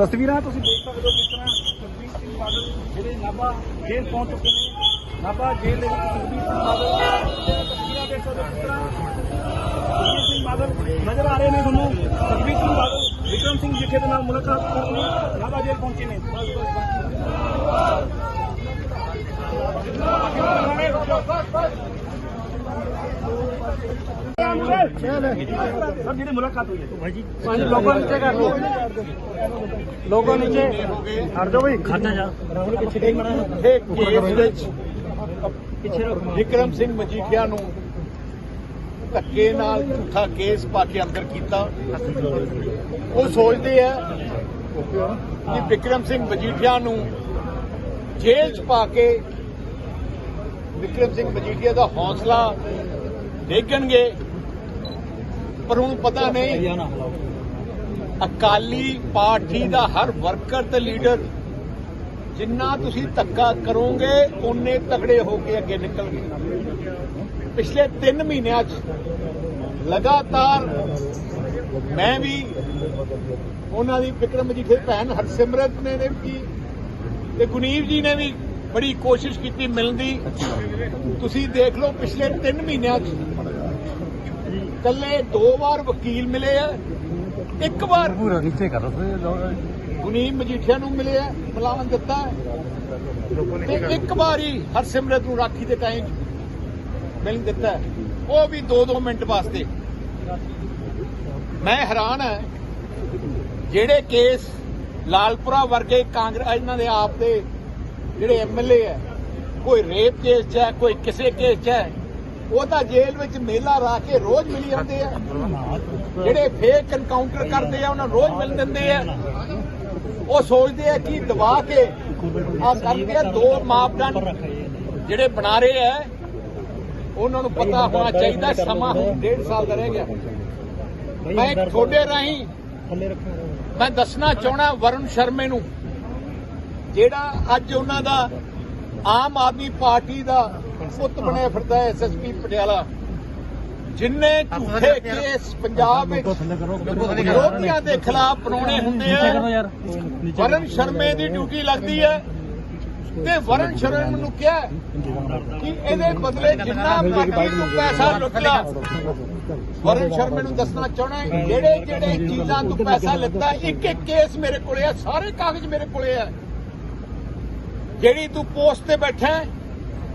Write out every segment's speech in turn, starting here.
ਤਸਵੀਰਾਂ ਤੁਸੀਂ ਦੇਖ ਸਕਦੇ ਹੋ ਕਿਸ ਤਰ੍ਹਾਂ ਸੁਖਬੀਰ ਸਿੰਘ ਬਾਦਲ ਜਿਹੜੇ ਨਾਭਾ ਜੇਲ੍ਹ ਪਹੁੰਚ ਚੁੱਕੇ ਨੇ। ਨਾਭਾ ਜੇਲ੍ਹ ਦੇ ਵਿੱਚ ਸੁਖਬੀਰ ਸਿੰਘ ਬਾਦਲ ਦੀਆਂ ਤਸਵੀਰਾਂ ਦੇਖ ਸਕਦੇ ਹੋ ਕਿਸ ਤਰ੍ਹਾਂ ਸੁਖਬੀਰ ਸਿੰਘ ਬਾਦਲ ਨਜ਼ਰ ਆ ਰਹੇ ਨੇ ਤੁਹਾਨੂੰ। ਸੁਖਬੀਰ ਸਿੰਘ ਬਾਦਲ, ਵਿਕਰਮ ਸਿੰਘ ਜਿੱਠੇ ਦੇ ਨਾਲ ਮੁਲਾਕਾਤ ਕਰਨ ਲਈ ਨਾਭਾ ਜੇਲ੍ਹ ਪਹੁੰਚੇ ਨੇ। ਬਸ ਬਸ ਸਰ ਜਿਹੜੀ ਮੁਲਾਕਾਤ ਹੋਈ ਹੈ ਭਾਈ ਜੀ ਪੰਜ ਲੋਕਾਂ ਨੀਚੇ ਕਰ ਲਓ ਲੋਕਾਂ ਨੀਚੇ ਹਟ ਜਾਓ ਬਈ ਖਾਤਾ ਜਾ ਵਿਕਰਮ ਸਿੰਘ ਮਜੀਠੀਆ ਨੂੰ ਧੱਕੇ ਨਾਲ ਝੂਠਾ ਕੇਸ ਪਾ ਕੇ ਅੰਦਰ ਕੀਤਾ। ਉਹ ਸੋਚਦੇ ਆ ਕਿ ਵਿਕਰਮ ਸਿੰਘ ਮਜੀਠੀਆ ਨੂੰ ਜੇਲ੍ਹ 'ਚ ਪਾ ਕੇ ਵਿਕਰਮ ਸਿੰਘ ਮਜੀਠੀਆ ਦਾ ਹੌਸਲਾ ਦੇਖਣਗੇ। ਪਰ ਉਹਨੂੰ ਪਤਾ ਨਹੀਂ ਅਕਾਲੀ ਪਾਰਟੀ ਦਾ ਹਰ ਵਰਕਰ ਤੇ ਲੀਡਰ ਜਿੰਨਾ ਤੁਸੀਂ ਧੱਕਾ ਕਰੋਗੇ ਓਨੇ ਤਗੜੇ ਹੋ ਕੇ ਅੱਗੇ ਨਿਕਲਗੇ ਪਿਛਲੇ 3 ਮਹੀਨਿਆਂ 'ਚ ਲਗਾਤਾਰ ਮੈਂ ਵੀ ਉਹਨਾਂ ਦੀ ਵਿਕਰਮ ਮਜੀਠੇ ਦੀ ਭੈਣ ਹਰਸਿਮਰਤ ਨੇ ਨੇ ਵੀ ਤੇ ਗੁਨੀਵ ਜੀ ਨੇ ਵੀ ਬੜੀ ਕੋਸ਼ਿਸ਼ ਕੀਤੀ ਮਿਲਣ ਦੀ। ਤੁਸੀਂ ਦੇਖ ਲਓ ਪਿਛਲੇ 3 ਮਹੀਨਿਆਂ 'ਚ ਕੱਲੇ ਦੋ ਵਾਰ ਵਕੀਲ ਮਿਲੇ ਆ ਇੱਕ ਵਾਰ ਪੂਰਾ ਨੀਚੇ ਕਰ ਗੁਨੀਬ ਮਜੀਠੀਆ ਨੂੰ ਮਿਲਿਆ ਮਿਲਾਵਨ ਦਿੱਤਾ ਹੈ। ਤੇ ਇੱਕ ਵਾਰੀ ਹਰਸਿਮਰਤ ਨੂੰ ਰਾਖੀ ਦੇ ਟਾਈਮ ਮਿਲਣ ਦਿੱਤਾ। ਉਹ ਵੀ 2-2 ਮਿੰਟ ਵਾਸਤੇ ਮੈਂ ਹੈਰਾਨ ਹਾਂ ਜਿਹੜੇ ਕੇਸ ਲਾਲਪੁਰਾ ਵਰਗੇ ਕਾਂਗਰਸ ਇਹਨਾਂ ਦੇ ਆਪ ਦੇ ਜਿਹੜੇ ਐਮਐਲਏ ਹੈ ਕੋਈ ਰੇਪ ਕੇਸ 'ਚ ਹੈ ਕੋਈ ਕਿਸੇ ਕੇਸ 'ਚ ਹੈ ਉਹ ਤਾਂ ਜੇਲ੍ਹ ਵਿੱਚ ਮੇਲਾ ਰਾ ਕੇ ਰੋਜ਼ ਮਿਲੀ ਜਾਂਦੇ ਆ। ਜਿਹੜੇ ਫੇਕ ਐਨਕਾਊਂਟਰ ਕਰਦੇ ਆ, ਉਹਨਾਂ ਨੂੰ ਰੋਜ਼ ਮਿਲ ਦਿੰਦੇ ਆ। ਉਹ ਸੋਚਦੇ ਆ ਕਿ ਦਬਾ ਕੇ ਆ ਕਰਕੇ ਦੋ ਮਾਪਦੰਡ ਜਿਹੜੇ ਬਣਾ ਰਹੇ ਆ, ਉਹਨਾਂ ਨੂੰ ਪਤਾ ਹੋਣਾ ਚਾਹੀਦਾ, ਸਮਾਂ ਹੁਣ ਡੇਢ ਸਾਲ ਦਾ ਰਹਿ ਗਿਆ। ਮੈਂ ਤੁਹਾਡੇ ਰਾਹੀਂ ਮੈਂ ਦੱਸਣਾ ਚਾਹਣਾ ਵਰੁਣ ਸ਼ਰਮੇ ਨੂੰ, ਜਿਹੜਾ ਅੱਜ ਉਹਨਾਂ ਦਾ ਆਮ ਆਦਮੀ ਪਾਰਟੀ ਦਾ ਪੁੱਤ ਬਣਿਆ ਫਿਰਦਾ ਐਸਐਸਪੀ ਪਟਿਆਲਾ। ਜਿੰਨੇ ਝੂਠੇ ਕੇਸ ਪੰਜਾਬ ਵਿੱਚ ਵਿਰੋਧੀਆਂ ਦੇ ਖਿਲਾਫ ਬਣਾਉਣੇ ਹੁੰਦੇ ਆ। ਵਰਨ ਸ਼ਰਮੇ ਦੀ ਡਿਊਟੀ ਲੱਗਦੀ ਹੈ ਤੇ ਵਰਨ ਸ਼ਰਮੇ ਨੂੰ ਕਿਹਾ ਕਿ ਇਹਦੇ ਬਦਲੇ ਜਿੰਨਾ ਪੈਸਾ ਲੁੱਟ ਲਾ। ਵਰਨ ਸ਼ਰਮੇ ਨੂੰ ਦੱਸਣਾ ਚਾਹਣਾ ਜਿਹੜੇ ਜਿਹੜੇ ਚੀਜ਼ਾਂ ਤੂੰ ਪੈਸਾ ਲਿੱਤਾ ਇੱਕ ਇੱਕ ਕੇਸ ਮੇਰੇ ਕੋਲੇ ਆ ਸਾਰੇ ਕਾਗਜ਼ ਮੇਰੇ ਕੋਲੇ ਆ। ਜਿਹੜੀ ਤੂੰ ਪੋਸਟ ਤੇ ਬੈਠਾ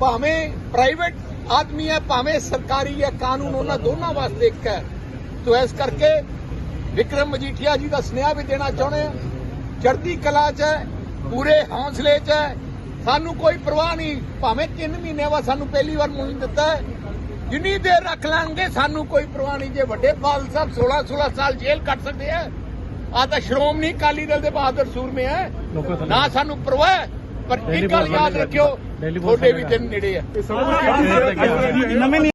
ਭਾਵੇਂ ਪ੍ਰਾਈਵੇਟ ਆਦਮੀ ਹੈ ਭਾਵੇਂ ਸਰਕਾਰੀ ਹੈ ਕਾਨੂੰਨ ਉਹਨਾਂ ਦੋਨਾਂ ਵਾਸਤੇ ਇੱਕ ਹੈ। ਤੋ ਇਸ ਕਰਕੇ ਵਿਕਰਮ ਮਜੀਠੀਆ ਜੀ ਦਾ ਸੁਨੇਹਾ ਵੀ ਦੇਣਾ ਚਾਹੁੰਦੇ ਆ ਚੜ੍ਹਦੀ ਕਲਾ 'ਚ ਹੈ ਪੂਰੇ ਹੌਸਲੇ 'ਚ ਹੈ। ਸਾਨੂੰ ਕੋਈ ਪਰਵਾਹ ਨਹੀਂ ਭਾਵੇਂ 3 ਮਹੀਨਿਆਂ ਬਾਅਦ ਸਾਨੂੰ ਪਹਿਲੀ ਵਾਰ ਮੁੱਲ ਦਿੱਤਾ ਹੈ। ਜਿੰਨੀ ਦੇਰ ਰੱਖ ਲਾਂਗੇ ਸਾਨੂੰ ਕੋਈ ਪਰਵਾਹ ਨਹੀਂ। ਜੇ ਵੱਡੇ ਬਾਲ ਸਾਹਿਬ 16 16 ਸਾਲ ਜੇਲ੍ਹ ਕੱਟ ਸਕਦੇ ਆ ਆ ਤਾਂ ਸ਼੍ਰੋਮਣੀ ਅਕਾਲੀ ਦਲ ਦੇ ਬਹਾਦਰ ਸੂਰਮੇ ਹੈ ਨਾ ਸਾਨੂੰ ਪਰਵਾਹ ਪਰ ਇੱਕ ਗੱਲ ਯਾਦ ਰੱਖਿਓ ਤੁਹਾਡੇ ਵੀ ਦਿਨ ਨੇੜੇ ਆ। ਨਵੇਂ